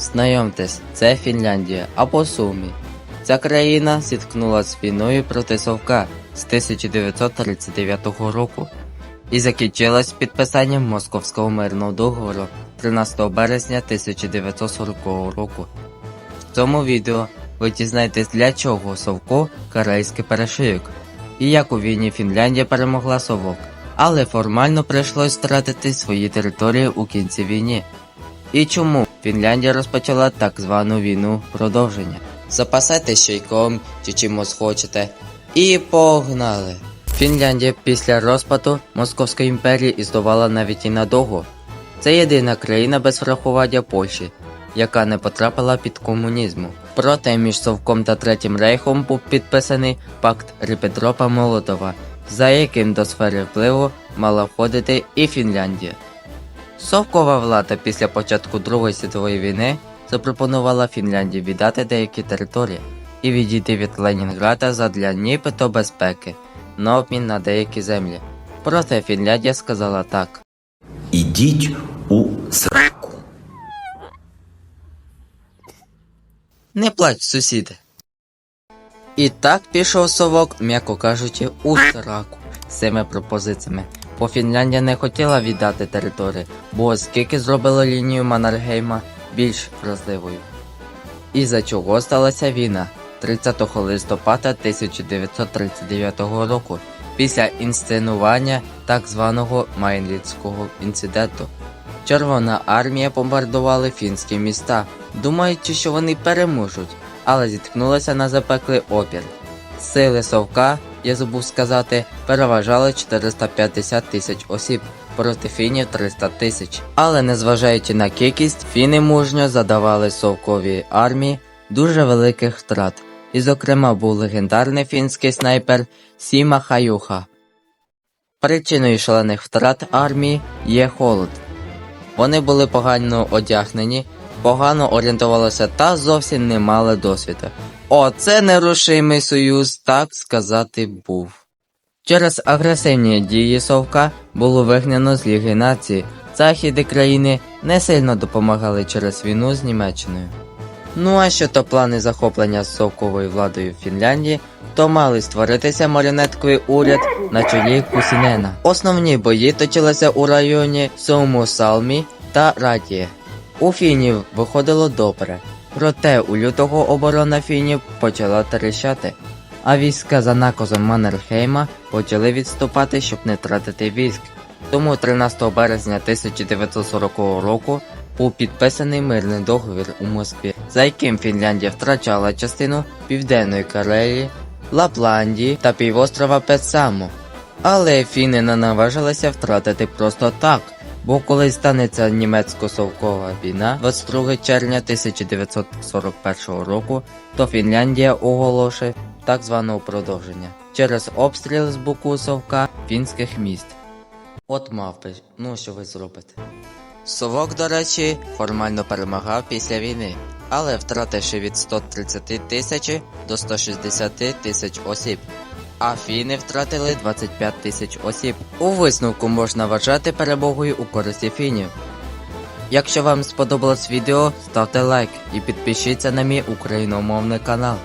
Знайомтесь, це Фінляндія або Сумі. Ця країна зіткнулася з війною проти Совка з 1939 року і закінчилась підписанням Московського мирного договору 13 березня 1940 року. В цьому відео ви дізнаєтесь для чого Совко корейський перешийок і як у війні Фінляндія перемогла Совок, але формально прийшлось втратити свої території у кінці війни. І чому Фінляндія розпочала так звану війну продовження? Запасайтесь чайком чи чимось хочете. І погнали! Фінляндія після розпаду Московської імперії існувала навіть і надовго. Це єдина країна без врахування Польщі, яка не потрапила під комунізму. Проте між Совком та Третім Рейхом був підписаний пакт Ріппентропа Молотова, за яким до сфери впливу мала входити і Фінляндія. Совкова влада після початку Другої світової війни запропонувала Фінляндії віддати деякі території і відійти від Ленінграда задля нібито безпеки на обмін на деякі землі. Проте Фінляндія сказала так. Ідіть у сраку. Не плач, сусіде. І так пішов совок, м'яко кажучи, у сраку з цими пропозиціями. Бо Фінляндія не хотіла віддати території, бо оскільки зробила лінію Маннергейма більш вразливою. І за чого сталася війна 30 листопада 1939 року після інсценування так званого Майнліцького інциденту. Червона армія бомбардували фінські міста, думаючи, що вони переможуть, але зіткнулися на запеклий опір. Сили Совка, я забув сказати, переважали 450 тисяч осіб проти фінів 300 тисяч. Але незважаючи на кількість, фіни мужньо задавали совковій армії дуже великих втрат. І, зокрема, був легендарний фінський снайпер Сіма Хаюха. Причиною шалених втрат армії є холод. Вони були погано одягнені, погано орієнтувалися та зовсім не мали досвіду. Оце нерушимий союз, так сказати, був. Через агресивні дії Совка було вигнано з Ліги націй. Західи країни не сильно допомагали через війну з Німеччиною. Ну а що то плани захоплення совковою владою Фінляндії, то мали створитися маріонетковий уряд на чолі Кусінена. Основні бої точилися у районі Сумусалмі та Радіє. У фінів виходило добре, проте у лютого оборона фінів почала тріщати, а війська за наказом Маннергейма почали відступати, щоб не втратити військ. Тому 13 березня 1940 року був підписаний мирний договір у Москві, за яким Фінляндія втрачала частину Південної Карелії, Лапландії та півострова Петсаму. Але фіни не наважилися втратити просто так, бо коли станеться німецько-совкова війна 22 червня 1941 року, то Фінляндія оголошує так званого продовження через обстріл з боку совка фінських міст. От мавпи, ну що ви зробите? Совок, до речі, формально перемагав після війни, але втративши від 130 тисяч до 160 тисяч осіб. А фіни втратили 25 тисяч осіб. У висновку можна вважати перемогою у користі фінів. Якщо вам сподобалось відео, ставте лайк і підпишіться на мій україномовний канал.